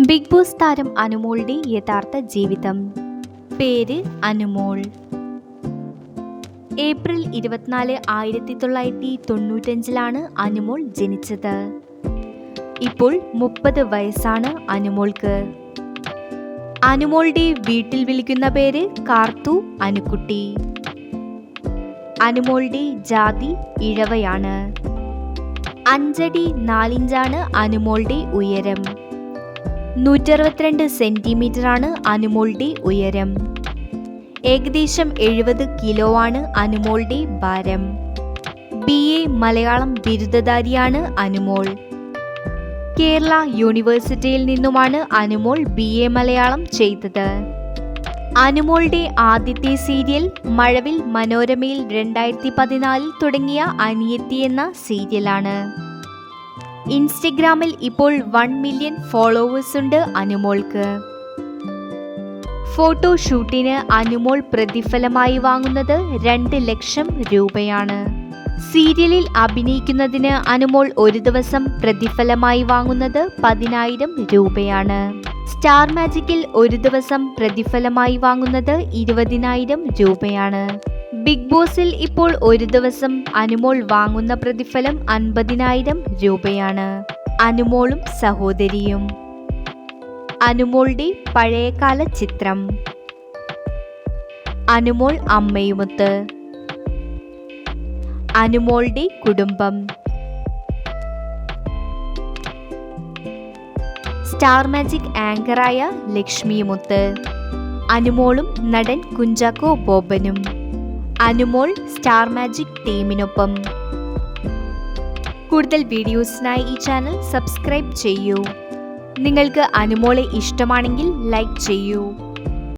Big boss താരം അനുമോളുടെ യഥാർത്ഥ ജീവിതം. പേര് അനുമോൾ. ഏപ്രിൽ ഇരുപത്തിനാല് ആയിരത്തി തൊള്ളായിരത്തി തൊണ്ണൂറ്റഞ്ചിലാണ് അനുമോൾ ജനിച്ചത്. ഇപ്പോൾ മുപ്പത് വയസ്സാണ് അനുമോൾക്ക്. അനുമോളുടെ വീട്ടിൽ വിളിക്കുന്ന പേര് കാർത്തു അനുക്കുട്ടി അനുമോളുടെ ജാതി ഇഴവയാണ്. അഞ്ചടി നാലിഞ്ചാണ് അനുമോളുടെ ഉയരം. നൂറ്ററുപത്തിരണ്ട് സെന്റിമീറ്റർ ആണ് അനുമോളുടെ ഉയരം. ഏകദേശം എഴുപത് കിലോ ആണ് അനുമോളുടെ ഭാരം. ബി എ മലയാളം ബിരുദധാരിയാണ് അനുമോൾ. കേരള യൂണിവേഴ്സിറ്റിയിൽ നിന്നുമാണ് അനുമോൾ ബി എ മലയാളം ചെയ്തത്. അനുമോളുടെ ആദ്യത്തെ സീരിയൽ മഴവിൽ മനോരമയിൽ രണ്ടായിരത്തി പതിനാലിൽ തുടങ്ങിയ അനിയത്തി എന്ന സീരിയലാണ്. ഇൻസ്റ്റഗ്രാമിൽ ഇപ്പോൾ വൺ മില്യൺ ഫോളോവേഴ്സ് ഉണ്ട് അനുമോൾക്ക്. ഫോട്ടോഷൂട്ടിന് അനുമോൾ പ്രതിഫലമായി വാങ്ങുന്നത് രണ്ട് ലക്ഷം രൂപയാണ്. സീരിയലിൽ അഭിനയിക്കുന്നതിന് അനുമോൾ ഒരു ദിവസം പ്രതിഫലമായി വാങ്ങുന്നത് പതിനായിരം രൂപയാണ്. സ്റ്റാർ മാജിക്കിൽ ഒരു ദിവസം പ്രതിഫലമായി വാങ്ങുന്നത് ഇരുപതിനായിരം രൂപയാണ്. ബിഗ് ബോസിൽ ഇപ്പോൾ ഒരു ദിവസം അനുമോൾ വാങ്ങുന്ന പ്രതിഫലം അൻപതിനായിരം രൂപയാണ്. അനുമോളും സഹോദരിയും. അനുമോളുടെ പഴയകാല ചിത്രം. അനുമോൾ അമ്മയുമൊത്ത്. അനുമോളുടെ കുടുംബം. സ്റ്റാർ മാജിക് ആങ്കറായ ലക്ഷ്മിയുമൊത്ത്. അനുമോളും നടൻ കുഞ്ചാക്കോ ബോബനും. അനുമോൾ സ്റ്റാർ മാജിക് ടീമിനൊപ്പം. കൂടുതൽ വീഡിയോസിനായി ഈ ചാനൽ സബ്സ്ക്രൈബ് ചെയ്യൂ. നിങ്ങൾക്ക് അനുമോളെ ഇഷ്ടമാണെങ്കിൽ ലൈക്ക് ചെയ്യൂ.